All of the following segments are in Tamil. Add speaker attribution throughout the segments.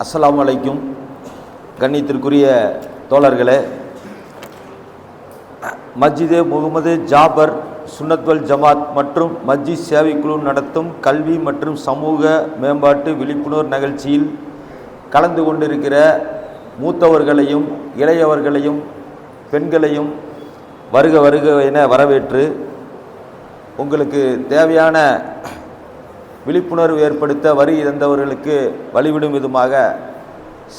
Speaker 1: அஸ்ஸலாமு வலைக்கும் கண்ணியத்திற்குரிய தோழர்களே மஸ்ஜிதே முகமது ஜாபர் சுன்னத்வல் ஜமாத் மற்றும் மஸ்ஜித் சேவைக்குழு நடத்தும் கல்வி மற்றும் சமூக மேம்பாட்டு விழிப்புணர்வு நிகழ்ச்சியில் கலந்து கொண்டிருக்கிற மூத்தவர்களையும் இளையவர்களையும் பெண்களையும் வருக வருக என வரவேற்று உங்களுக்கு தேவையான விழிப்புணர்வு ஏற்படுத்த வரி இழந்தவர்களுக்கு வழிவிடும் விதமாக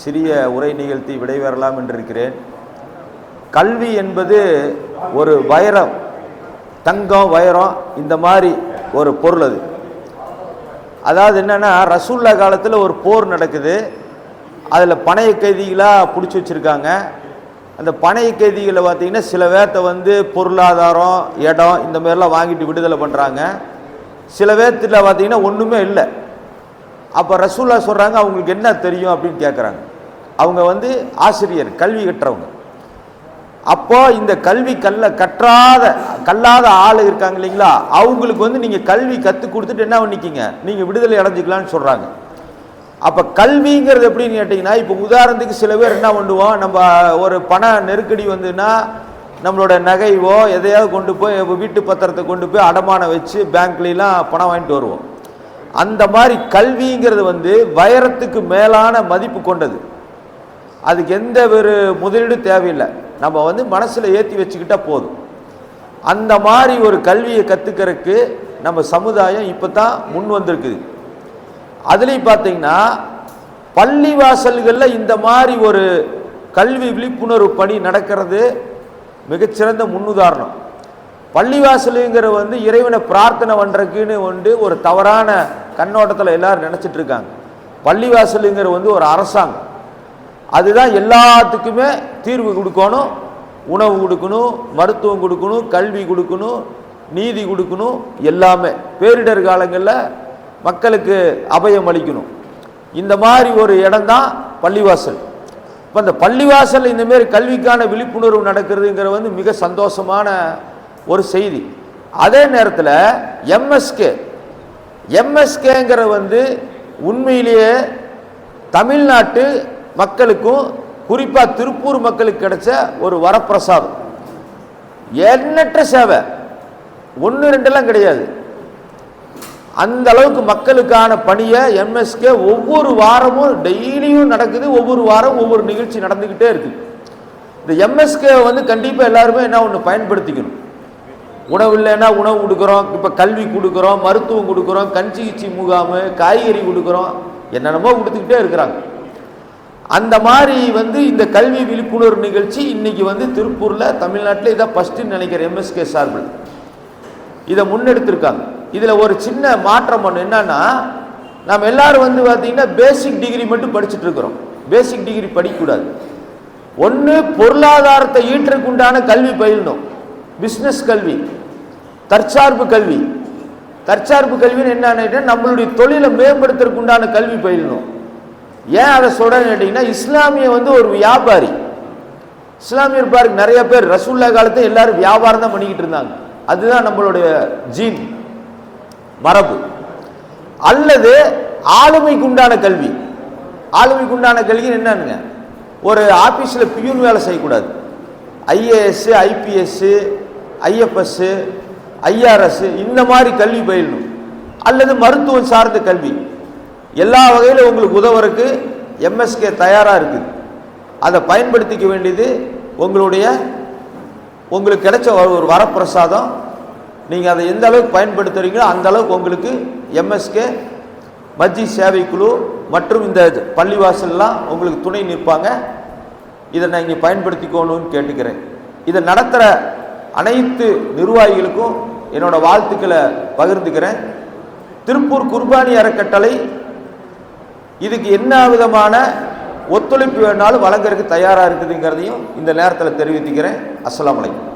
Speaker 1: சிறிய உரை நிகழ்த்தி விடைபெறலாம் என்றிருக்கிறேன். கல்வி என்பது ஒரு வைரம் தங்கம் வைரம் இந்த மாதிரி ஒரு பொருள் அது. அதாவது என்னென்னா ரசூல்லா காலத்தில் ஒரு போர் நடக்குது. அதில் பணைய கைதிகளாக பிடிச்சி வச்சுருக்காங்க. அந்த பணைய கைதிகளை பார்த்தீங்கன்னா சில பேர்த்த வந்து பொருளாதாரம் இடம் இந்த மாதிரிலாம் வாங்கிட்டு விடுதலை பண்ணுறாங்க சில பேர்த்தில் பார்த்தீங்கன்னா ஒன்றுமே இல்லை. அப்போ ரசூல்லா சொல்கிறாங்க அவங்களுக்கு என்ன தெரியும் அப்படின்னு கேட்குறாங்க அவங்க வந்து ஆசிரியர் கல்வி கற்றவங்க. அப்போ இந்த கல்வி கல்ல கற்றாத கல்லாத ஆள் இருக்காங்க இல்லைங்களா? அவங்களுக்கு வந்து நீங்கள் கல்வி கற்றுக் கொடுத்துட்டு என்ன பண்ணிக்கிங்க? நீங்கள் விடுதலை அடைஞ்சிக்கலாம்னு சொல்கிறாங்க அப்போ கல்விங்கிறது எப்படின்னு கேட்டிங்கன்னா இப்போ உதாரணத்துக்கு சில பேர் என்ன பண்ணுவோம் நம்ம ஒரு பண நெருக்கடி வந்துன்னா நம்மளோட நகைவோ எதையாவது கொண்டு போய் வீட்டு பத்திரத்தை கொண்டு போய் அடமானம் வச்சு பேங்க்லாம் பணம் வாங்கிட்டு வருவோம். அந்த மாதிரி கல்விங்கிறது வந்து வைரத்துக்கு மேலான மதிப்பு கொண்டது. அதுக்கு எந்த ஒரு முதலீடு தேவையில்லை. நம்ம வந்து மனசில் ஏற்றி வச்சுக்கிட்டால் போதும். அந்த மாதிரி ஒரு கல்வியை கற்றுக்கிறதுக்கு நம்ம சமுதாயம் இப்போ தான் முன் வந்திருக்குது. அதுலேயும் பார்த்தீங்கன்னா பள்ளி வாசல்களில் இந்த மாதிரி ஒரு கல்வி விழிப்புணர்வு பணி நடக்கிறது மிகச்சிறந்த முன்னுதாரணம். பள்ளிவாசலுங்கிற வந்து இறைவனை பிரார்த்தனை பண்ணுறதுக்குன்னு வந்து ஒரு தவறான கண்ணோட்டத்தில் எல்லாரும் நினச்சிட்டு இருக்காங்க பள்ளிவாசலுங்கிற வந்து ஒரு அரசாங்கம். அதுதான் எல்லாத்துக்குமே தீர்வு கொடுக்கணும். உணவு கொடுக்கணும் மருத்துவம் கொடுக்கணும் கல்வி கொடுக்கணும் நீதி கொடுக்கணும் எல்லாமே. பேரிடர் காலங்களில் மக்களுக்கு அபயம் அளிக்கணும். இந்த மாதிரி ஒரு இடம்தான் பள்ளிவாசல். இப்போ இந்த பள்ளிவாசல் இந்தமாரி கல்விக்கான விழிப்புணர்வு நடக்கிறதுங்கிற வந்து மிக சந்தோஷமான ஒரு செய்தி. அதே நேரத்தில் எம்எஸ்கே எம்எஸ்கேங்கிற வந்து உண்மையிலேயே தமிழ்நாட்டு மக்களுக்கும் குறிப்பாக திருப்பூர் மக்களுக்கு கிடைச்ச ஒரு வரப்பிரசாதம். எண்ணற்ற சேவை. ஒன்று ரெண்டெல்லாம் கிடையாது. அந்த அளவுக்கு மக்களுக்கான பணியை எம்எஸ்கே ஒவ்வொரு வாரமும் டெய்லியும் நடக்குது. ஒவ்வொரு வாரம் ஒவ்வொரு நிகழ்ச்சி நடந்துக்கிட்டே இருக்குது இந்த எம்எஸ்கே வந்து கண்டிப்பாக எல்லாருமே என்ன ஒன்று பயன்படுத்திக்கணும். உணவு இல்லைன்னா உணவு கொடுக்குறோம். இப்போ கல்வி கொடுக்குறோம் மருத்துவம் கொடுக்குறோம் கண் சிகிச்சை முகாம் காய்கறி கொடுக்குறோம். என்னென்னமோ கொடுத்துக்கிட்டே இருக்கிறாங்க. அந்த மாதிரி வந்து இந்த கல்வி விழிப்புணர்வு நிகழ்ச்சி இன்னைக்கு வந்து திருப்பூரில் தமிழ்நாட்டில் இதான் ஃபஸ்ட்டுன்னு நினைக்கிறேன் எம்எஸ்கே சார்பில். இதை முன்னெடுத்திருக்காங்க. இதில் ஒரு சின்ன மாற்றம் ஒன்று என்னன்னா நம்ம எல்லாரும் வந்து பார்த்தீங்கன்னா பேசிக் டிகிரி மட்டும் படிச்சுட்டு இருக்கிறோம். பேசிக் டிகிரி படிக்கக்கூடாது. ஒன்று பொருளாதாரத்தை ஈட்டுறதுக்கு உண்டான கல்வி பயிலணும். பிஸ்னஸ் கல்வி தற்சார்பு கல்வி. தற்சார்பு கல்வின்னு என்னன்னு நம்மளுடைய தொழிலை மேம்படுத்துறதுக்கு உண்டான கல்வி பயிலணும். ஏன் அதை சொல்கிறேன்னு கேட்டிங்கன்னா இஸ்லாமிய வந்து ஒரு வியாபாரி. இஸ்லாமியர் பாருக்கு நிறைய பேர் ரசூல்லா காலத்தை எல்லாரும் வியாபாரம் தான் பண்ணிக்கிட்டு இருந்தாங்க. அதுதான் நம்மளுடைய ஜீன். மரபு. அல்லது ஆளுமைக்கு உண்டான கல்வி. ஆளுமைக்கு உண்டான கல்வி என்னன்னுங்க? ஒரு ஆஃபீஸில் பியூன் வேலை செய்யக்கூடாது. ஐஏஎஸ் ஐபிஎஸ் ஐஎஃப்எஸ் ஐஆர்எஸ் இந்த மாதிரி கல்வி பயிலணும். அல்லது மருத்துவம் சார்ந்த கல்வி. எல்லா வகையிலும் உங்களுக்கு உதவுறதுக்கு எம்எஸ்கே தயாராக இருக்குது அதை பயன்படுத்திக்க வேண்டியது உங்களுடைய உங்களுக்கு கிடைச்ச ஒரு வரப்பிரசாதம் நீங்கள் அதை எந்த அளவுக்கு பயன்படுத்துகிறீங்களோ அந்த அளவுக்கு உங்களுக்கு எம்எஸ்கே மஜ்ஜி சேவை குழு மற்றும் இந்த பள்ளிவாசல்லாம் உங்களுக்கு துணை நிற்பாங்க. இதை நான் இங்கே பயன்படுத்திக்கணும்னு கேட்டுக்கிறேன். இதை நடத்துகிற அனைத்து நிர்வாகிகளுக்கும் என்னோடய வாழ்த்துக்களை பகிர்ந்துக்கிறேன். திருப்பூர் குர்பானி அறக்கட்டளை இதுக்கு என்ன விதமான ஒத்துழைப்பு வேணாலும் வழங்குறதுக்கு தயாராக இருக்குதுங்கிறதையும் இந்த நேரத்தில் தெரிவித்துக்கிறேன். அஸ்லாம் வலைக்கம்